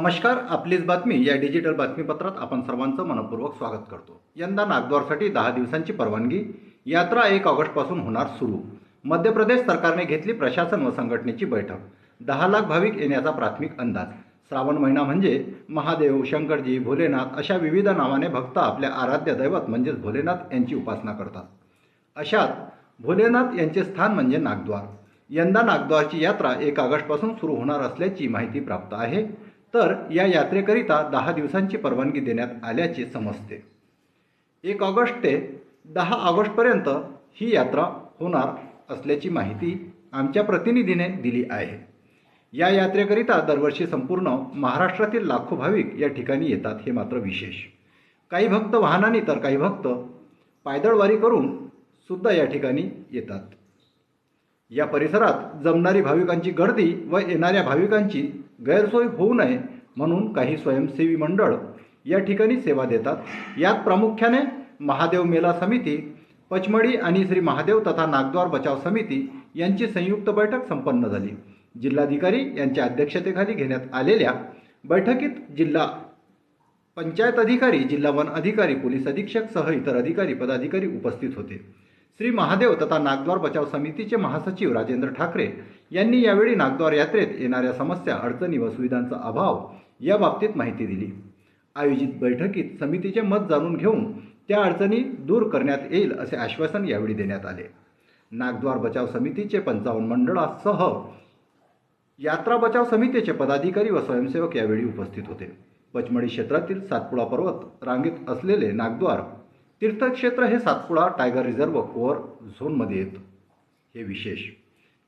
नमस्कार आपलीच बातमी या डिजिटल बातमीपत्रात आपण सर्वांचं मनपूर्वक स्वागत करतो. यंदा नागद्वारसाठी दहा दिवसांची परवानगी यात्रा एक ऑगस्टपासून होणार सुरू. मध्य प्रदेश सरकारने घेतली प्रशासन व संघटनेची बैठक. दहा लाख भाविक येण्याचा प्राथमिक अंदाज. श्रावण महिना म्हणजे महादेव शंकरजी भोलेनाथ अशा विविध नावाने भक्त आपल्या आराध्य दैवत म्हणजेच भोलेनाथ यांची उपासना करतात. अशात भोलेनाथ यांचे स्थान म्हणजे नागद्वार. यंदा नागद्वारची यात्रा एक ऑगस्टपासून सुरू होणार असल्याची माहिती प्राप्त आहे. तर या यात्रेकरिता दहा दिवसांची परवानगी देण्यात आल्याचे समजते. एक ऑगस्ट ते दहा ऑगस्टपर्यंत ही यात्रा होणार असल्याची माहिती आमच्या प्रतिनिधीने दिली आहे. या यात्रेकरिता दरवर्षी संपूर्ण महाराष्ट्रातील लाखो भाविक या ठिकाणी येतात हे मात्र विशेष. काही भक्त वाहनाने तर काही भक्त पायदळवारी करून सुद्धा या ठिकाणी येतात. या परिसरात जमणारी भाविकांची गर्दी व येणाऱ्या भाविकांची गैरसोय होऊ नये म्हणून काही स्वयंसेवी मंडळ या ठिकाणी सेवा देतात. यात प्रामुख्याने महादेव मेला समिती पचमडी आणि श्री महादेव तथा नागद्वार बचाव समिती यांची संयुक्त बैठक संपन्न झाली. जिल्हाधिकारी यांच्या अध्यक्षतेखाली घेण्यात आलेल्या बैठकीत जिल्हा पंचायत अधिकारी जिल्हा वन अधिकारी पोलीस अधीक्षक सह इतर अधिकारी पदाधिकारी उपस्थित होते. श्री महादेव तथा नागद्वार बचाव समितीचे महासचिव राजेंद्र ठाकरे यांनी यावेळी नागद्वार यात्रेत येणाऱ्या समस्या अडचणी व सुविधांचा अभाव या बाबतीत माहिती दिली. आयोजित बैठकीत समितीचे मत जाणून घेऊन त्या अडचणी दूर करण्यात येईल असे आश्वासन यावेळी देण्यात आले. नागद्वार बचाव समितीचे पंचावन्न मंडळासह यात्रा बचाव समितीचे पदाधिकारी व स्वयंसेवक यावेळी उपस्थित होते. पचमढी क्षेत्रातील सातपुडा पर्वत रांगेत असलेले नागद्वार तीर्थक्षेत्र हे सातपुडा टायगर रिझर्व कोअर झोनमध्ये येतं. हे विशेष.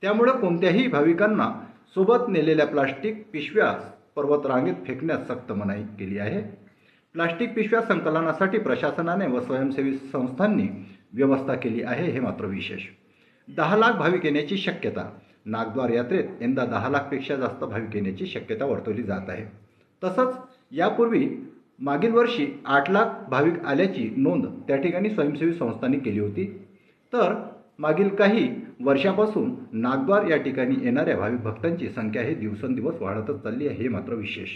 त्यामुळे कोणत्याही भाविकांना सोबत नेलेल्या प्लास्टिक पिशव्या पर्वतरांगेत फेकण्यास सक्त मनाई केली आहे. प्लास्टिक पिशव्या संकलनासाठी प्रशासनाने व स्वयंसेवी संस्थांनी व्यवस्था केली आहे हे मात्र विशेष. दहा लाख भाविक येण्याची शक्यता. नागद्वार यात्रेत यंदा दहा लाखपेक्षा जास्त भाविक येण्याची शक्यता वर्तवली जात आहे. तसंच यापूर्वी मागील वर्षी आठ लाख भाविक आल्याची नोंद त्या ठिकाणी स्वयंसेवी संस्थांनी केली होती. तर मागील काही वर्षापासून नागद्वार या ठिकाणी येणाऱ्या भाविक भक्तांची संख्या ही दिवसेंदिवस वाढतच चालली आहे हे मात्र विशेष.